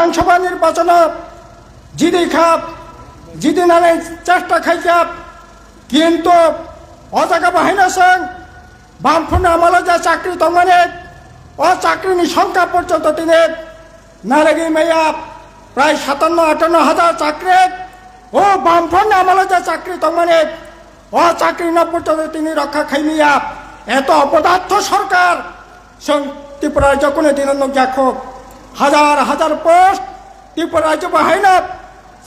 বিধানসভা নির্বাচন জিদি খাপ, জিদি নামে চেষ্টা খাই খাপ কিন্তু অজাগা বাহিনী সং বামফুন আমলে যা চাকরি তমানে ও চাকরি সংখ্যা পর্যন্ত তিনি নারেগি মেয়া প্রায় সাতান্ন, আটান্ন হাজার চাকরি, ও বামফ্রন্ট আমলে যা চাকরি তমানে ও চাকরি না পর্যন্ত তিনি রক্ষা খাই খাইমিয়া। এত অপদার্থ সরকার সং ত্রিপুরা রাজ্য কোনো দিন দেখো হাজার হাজার পোস্ট, ত্রিপুরা রাজ্য বাহাইনা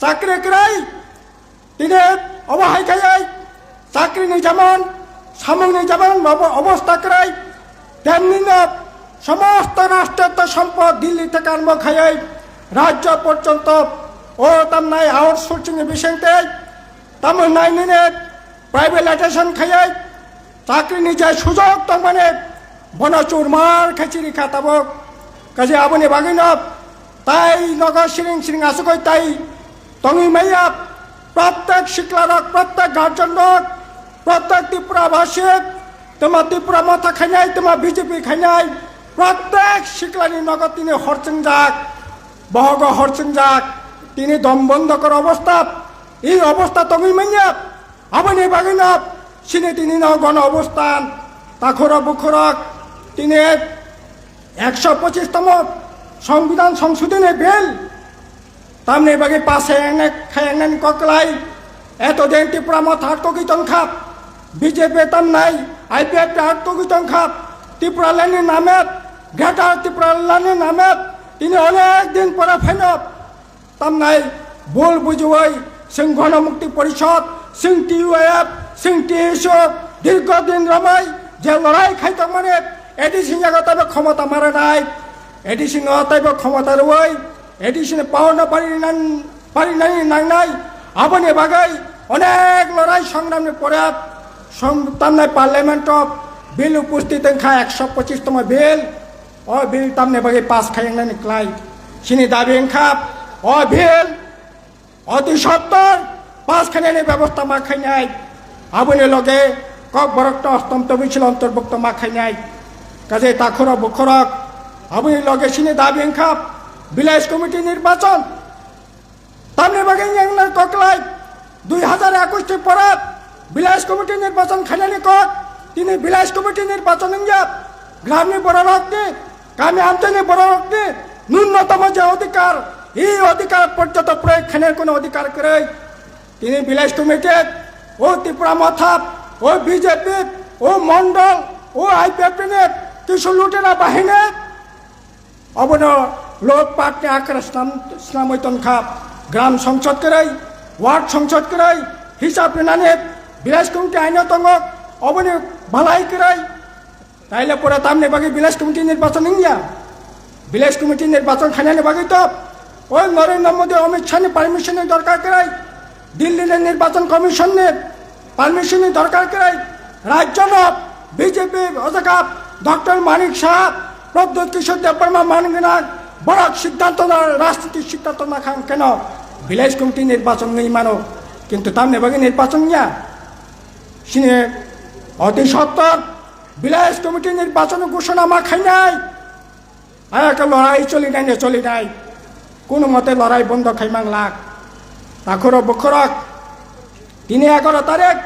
চাকরি করাই তিনি অবহাই খাই চাকরি নেই যেমন, সামনে যেমন অব- অবস্থা করাই, তেমনি সমস্ত রাষ্ট্রের তো সম্পদ দিল্লি থেকে আরম্ভ খাই রাজ্য পর্যন্ত ও তার নাই আউটসোর্সিং বিষয়তে তেমন নাই নিনে প্রাইভেটাইজেশন খাই চাকরি নিজে সুযোগ তো মানে বনচুর মার খেচিরি খাতাবক কাজে আবনি বাগিনব তাই নগর সিরিং সিরিং আসুকই তাই। তঙি মাইয়া প্রত্যেক শিক্ষারক প্রত্যেক গার্জনক প্রত্যেক ত্রিপুরাবাসী তোমার ত্রিপুরা মাথা খাইনাই তোমার বিজেপি খাইনাই প্রত্যেক শিকলানি নগর তিনি হরচং যাক, বহগ হরচং যাক। তিনি দম বন্ধ করা অবস্থা এই অবস্থা মাইয়া আবনি বাগিনব সিনে তিনি ন গণ অবস্থান। তাখরা বুখরক। তিনি একশো পঁচিশতম সংবিধান সংশোধনে বিল। তামনে বাকি পাশে ককলাই। এতদিন ত্রিপুরা মত আত্মকিতন খাপ বিজেপি তাম নাই, আইপিএফ আত্মকিতন খাপ ত্রিপুরা লাইনের নামেত গ্রেটার ত্রিপুরা লাইনের নামেত। তিনি অনেক দিন পরে ফেনব তাম নাই, ভুল বুঝুই সিং গণমুক্তি পরিষদ, সিং টিউএফ সিং টিএসও দীর্ঘদিন রমাই যে লড়াই খাইতে মানে এটি সিংহ তবে ক্ষমতা মারে নাই। এটি সিংহ ক্ষমতা রই এটি পাওনা পারি নান পারি নাই নাই নাই। আপনি বাগাই অনেক লড়াই সংগ্রামের পরে তামনে পার্লামেন্ট বিল উপস্থিত খা একশো পঁচিশতম বিল। ও বিল তামনে বাগে পাস খাই ক্লাই সিনি দাবি খাপ। ও বিল অতি সত্তর পাঁচখানে ব্যবস্থা মাখাই নাই। আবুনি লগে কক বরকটা অস্তন্ত বিছিল অন্তর্ভুক্ত মাখাই নাই। কাজে তাখরক বখরক। আবুনি লগে সিনে দাবি খাপ বিলাস কমিটি নির্বাচন। তামনে বাগে ইয়াংনার ককলাই দুই হাজার একুশটি পরাত বিলাস কমিটি নির্বাচন খাইনানি কক তিনি বিলাস কমিটি নির্বাচন গ্রামীণ বড় রক্তি, কামি আমদানি বড় রক্তি, ন্যূনতম যে অধিকার, এই অধিকার পর্যন্ত প্রয়োগ খানের কোনো অধিকার করে তিনি বিলাস কমিটি ও ত্রিপুরা মথাপ, ও বিজেপি ও মন্ডল ও আইপিএফ কিছু লুটেরা বাহিনী, অবন লোক পাটনে আকার স্নামৈতন খাপ, গ্রাম সংসদ করাই, ওয়ার্ড সংসদ করাই, হিসাব নানে বিলাস কমিটি আইন তঙ্গক অবনে ভালাই করাই। তাইলে পরে তামনে বাকি বিলাস কমিটি নির্বাচন ইংয়া বিলাস কমিটি নির্বাচন খানানে বাকি তো, ওই নরেন্দ্র মোদী, অমিত শাহ পারমিশনের দরকার করাই, দিল্লির নির্বাচন কমিশনের পারমিশনের দরকার করাই রাজ্য বিজেপি অজাকাপ ডক্টর মানিক সাহ প্রদ্যোৎ কিশোর দেববর্মা মানবিনাথ বড় সিদ্ধান্ত রাজনীতির সিদ্ধান্ত না খান কেন? ভিলেজ কমিটি নির্বাচন নেই মানো, কিন্তু তামনে বাকি নির্বাচন নিয়া? সিনে অতি সত্তর বিলাস কমিটি নির্বাচন ঘোষণা মা খাই নাই? আর একটা লড়াই চলি নাই নে চলি নাই? কোনো মতে লড়াই বন্ধ খাই মাংলাক তাখর বখরক, তিনি এগারো তারিখ,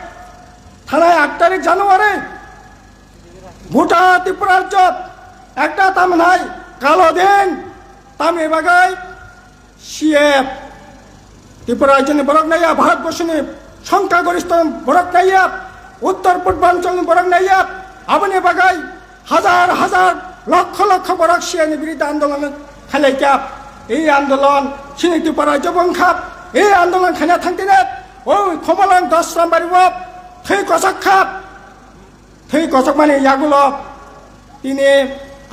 থানায় আট তারিখ জানুয়ারি গোটা ত্রিপুরা রাজ্যত একটা তাম নাই, কালো দিন, তামি বাগাই, সিএফ। ত্রিপুরা রাজ্য বরক নাইয়া ভারতবর্ষ সংখ্যাগরিষ্ঠ বরক নাইয়া উত্তর পূর্বাঞ্চল বরক নাইয়া আপনি বাগাই, হাজার হাজার, লক্ষ লক্ষ বরক সিয়ানি বিরুদ্ধে আন্দোলন খেলে ক্যাপ এই আন্দোলন সিনি ত্রিপুরা রাজ্য বংখাপ এই আন্দোলন খানা থাকতে ওই ক্ষমলাং দশ নাম্বার থৈ কচক খাপ থৈ কচক মানে ইয়াগুলো তিনি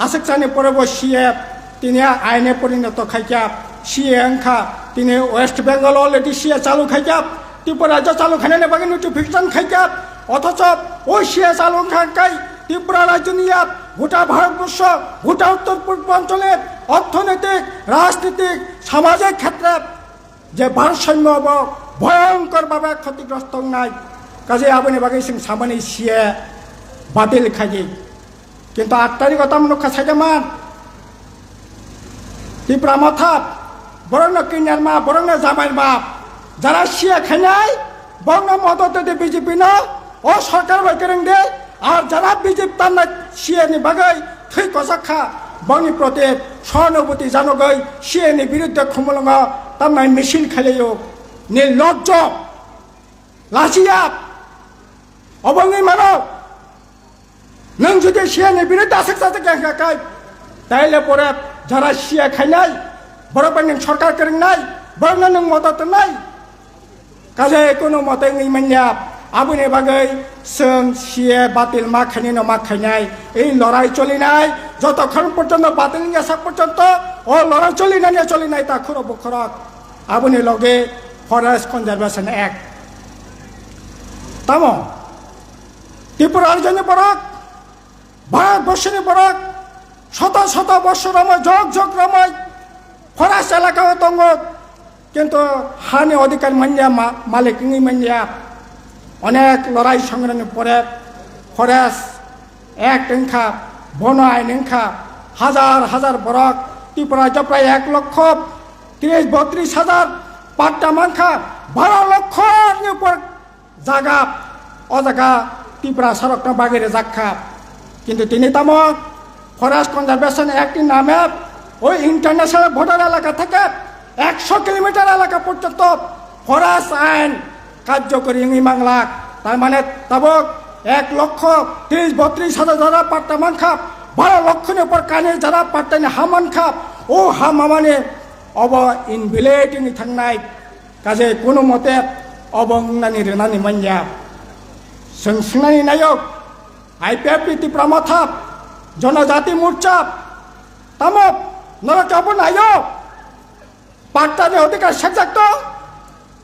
আশেকচানি পরব সিএফ তিনি আইনে পরিণত খাইকাপ সিএ অংখা তিনি ওয়েস্ট বেঙ্গল অলরেডি সিএ চালু খাইকাপ ত্রিপুরা রাজ্য চালু খানে বাকি নোটিফিকেশন খাইকাপ অথচ ওই সিএ চালু খাই ত্রিপুরা রাজ্য নিয়ে গোটা ভারতবর্ষ, গোটা উত্তর পূর্বাঞ্চলের অর্থনৈতিক, রাজনীতিক, সামাজিক ক্ষেত্রে যে ভারসাম্য হব, ভয়ঙ্করভাবে ক্ষতিগ্রস্ত নাই। কাজে আপনি বাকি সামানি সিএ বাতিল খাইয়ে কিন্তু আট তারিখ অতাম রক্ষা সাইডে মান ত্রিপুরা মথাপ বরং না কিনার মা বরং না জামাইয়ের বাপ। যারা শিয়া খানায় বরং না মদত দে বিজেপি না, ও সরকার বাইকেরেং দে। আর যারা বিজেপি তার না শিয়ানি বাগাই থৈ কসাখা বংনি প্রতি সহানুভূতি জানগৈ শিয়ানি বিরুদ্ধে খুমলঙ্গ, তার নাই মেশিন খেলেও নির্লজ্জ লাচিয়াপ অবঙ্গি মানব नों जुदि सियानि बिनो दासाक सासे गाखाखाय दाइले परे जारा सिया खायनाय बरोबर नों सरकार करेंनाय बरोबर नों मदद होनाय काजे कोनो मते ngi manya abune bagai sung sie batil ma khani no ma khainai ei lorai choli nai jotokhan porjonto batil ni asa porjonto o lorai choli nai choli nai ta khoro bokhorak abune loge forest conservation act tamo ত্রিপুরার জন্য বরক ভারতবর্ষের বরক, শত শত বর্ষ রময় যোগ যোগ রময়, Farage এলাকাও দঙ্গ কিন্তু হানি অধিকার মানিয়া মালিক মানিয়া অনেক লড়াই সংগ্রামের পরে ফরেস্ট এক টেঙ্খা বন আইন এঙ্খা হাজার হাজার বরক, ত্রিপুরা প্রায় এক লক্ষ, তিরিশ বত্রিশ হাজার, পাট্টা মাংখা, বারো লক্ষ জাগা, অজাগা, ত্রিপুরা সড়ক বাগেরে জাগখা কিন্তু তিনি তাম ফরেস্ট কনজারভেশন অ্যাক্টের নামে ওই ইন্টারন্যাশনাল বর্ডার এলাকা থেকে একশো কিলোমিটার এলাকা পর্যন্ত ফরেস্ট আইন কার্যকরী ইংরি বাংলা। তার মানে তাব এক লক্ষ ত্রিশ বত্রিশ হাজার যারা পাট্টা মান খাপ, বারো লক্ষের উপর কানে যারা পাট্টানি হামান খাপ, ও হামামানে অব ইনভিলেটিং থাকনাই কাজে কোনো মতে অবংনানি রেনানি মাঞ্জা সংসংনানি নায়ক আইপিএফ ত্রিপুরা জনজাতি মোর্চা তামপ নরকাপ নায়ক পাট্টারে অধিকার সেজাক্ত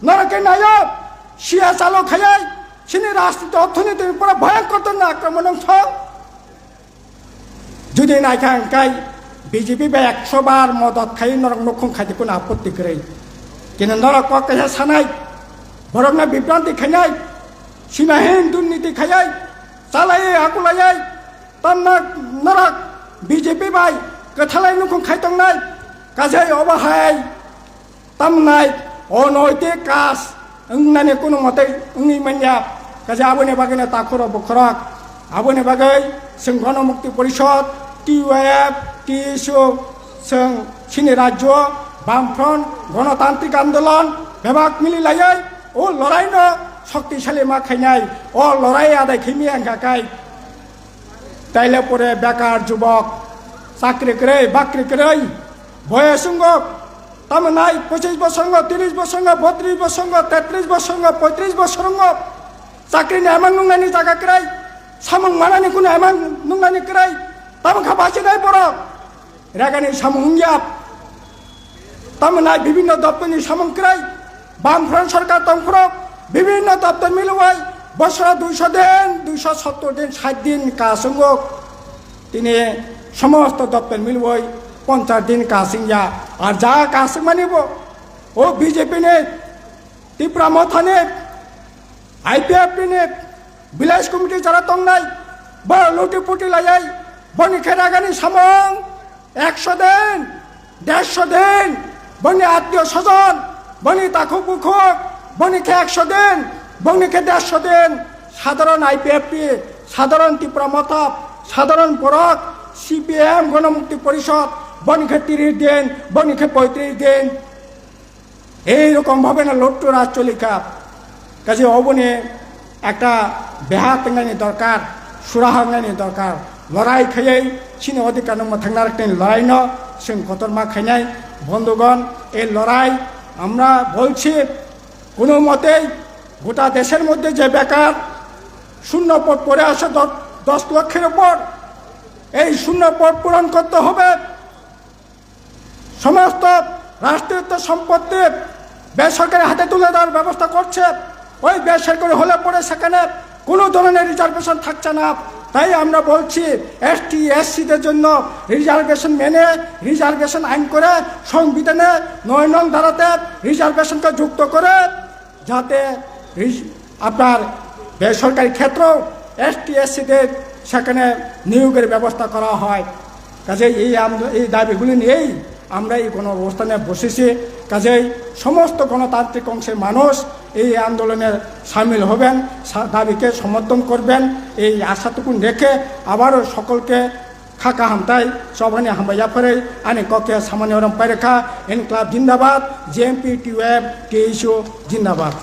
নরকে নায়ক শিয়া চালক খাই সিনি রাজনীতি, অর্থনীতির উপরে ভয়ঙ্কর না আক্রমণ অংশ। যদি না নাইখাঙ্কাই বিজেপি বা একশো বার মদত খাই নরক নক্ষ খাইতে কোনো আপত্তি করে কিন্তু নরক কে সানাই বরং না বিভ্রান্তি খাইনাই সীমাহীন দুর্নীতি খাইয়াই চালাই আগুলাই तान्ना नरक বিজেপি বাই, কথালাই নুখুং খাইতংনাই কাজে অবহাই। তামনাই অনৈতিক কাজ। ওংনানে কোনো মতে ওংনি মান্যা কাজে আবনে বাগানে তাকর বখরক। আবনে বাগাই जों মুক্তি পরিষদ টি টিউএফ টিএসও जों সিনে রাজ্য, বামফ্রন্ট, গণতান্ত্রিক আন্দোলন বিভাগ লাই ও লড়াইনো শক্তিশালী মা খাইনাই ও লড়াই আদায় খিমি আঙ্গাকাই তাইলে পরে বেকার যুবক, চাকরি করে, বাকরি করে বয়সঙ্গ তাম নাই, পঁচিশ বছর, তিরিশ বছর, বত্রিশ বছর, তেত্রিশ বছর, পঁয়ত্রিশ বছর। চাকরি এমন নুংনানি জায়গা করাই, সামং মানানি কোনো এমন নুংনানি করাই, তাম খাবাসি নাই বড় রেগানি সামং হুঙ্গিয়াপ তাম নাই বিভিন্ন দপ্তরনি সামং করাই, বামফ্রন্ট সরকার তংফ্রক বিভিন্ন দপ্তর মিলুয়াই। বছর দুইশো দিন, দুইশো সত্তর দিন, ষাট দিন কাসঙ্গ তিনি সমস্ত দপ্তর মিলবই পঞ্চাশ দিন কাসিংয়া আর যা কাসিং মানিব, ও বিজেপি নে ত্রিপুরা মথানে আইপিএফ নে বিলাস কমিটি যারা তংনাই বড় লুটি পুটি লাগাই, বনি খেরাগানি সামং, একশো দিন, দেড়শো দিন, বনি আত্মীয় স্বজন, বনি তাকু বনিকে একশো দিন বনিকে দেড়শো দিন। সাধারণ আইপিএফপি সাধারণ ত্রিপুরা মতাপ সাধারণ পরক সিপিএম গণমুক্তি পরিষদ বনিকে তিরিশ দিন বনিকে পঁয়ত্রিশ দিন। এইরকমভাবে না লট্টু রাজ চলিকা কাজে অবনে একটা বেহা তেঙ্গানি দরকার সুরাহাঙ্গানি দরকার। লড়াই খাইয়াই সিনি অধিকার থাকনার একটা লড়াই ন जों কতরমা খাইনাই বন্ধুগণ, এই লড়াই আমরা বলছি কোনো মতেই গোটা দেশের মধ্যে যে বেকার শূন্য পদ পড়ে আসে দশ লক্ষের উপর এই শূন্য পদ পূরণ করতে হবে। সমস্ত রাষ্ট্রীয় সম্পত্তি বেসরকারি হাতে তুলে দেওয়ার ব্যবস্থা করছে। ওই বেসরকারি হলে পরে সেখানে কোনো ধরনের রিজার্ভেশন থাকছে না। তাই আমরা বলছি এসটি এসসিদের জন্য রিজার্ভেশন মেনে রিজার্ভেশন আইন করে সংবিধানে নয় নং ধারাতে রিজার্ভেশনকে যুক্ত করে যাতে আপনার বেসরকারি ক্ষেত্র এসটি এসসিদের সেখানে নিয়োগের ব্যবস্থা করা হয়। কাজে এই এই দাবিগুলি নিয়েই আমরা এই গণ অবস্থানে বসেছি। কাজেই সমস্ত গণতান্ত্রিক অংশের মানুষ এই আন্দোলনে সামিল হবেন দাবিকে সমর্থন করবেন। এই আশাটুকুন রেখে আবারও সকলকে খাকা হামতাই সবানি হামাইয়া ফেরে আনে ককে সামান্য পাইরেখা এনক্লাব জিন্দাবাদ, জেএমপি, টিউএফ, টিএইচও জিন্দাবাদ।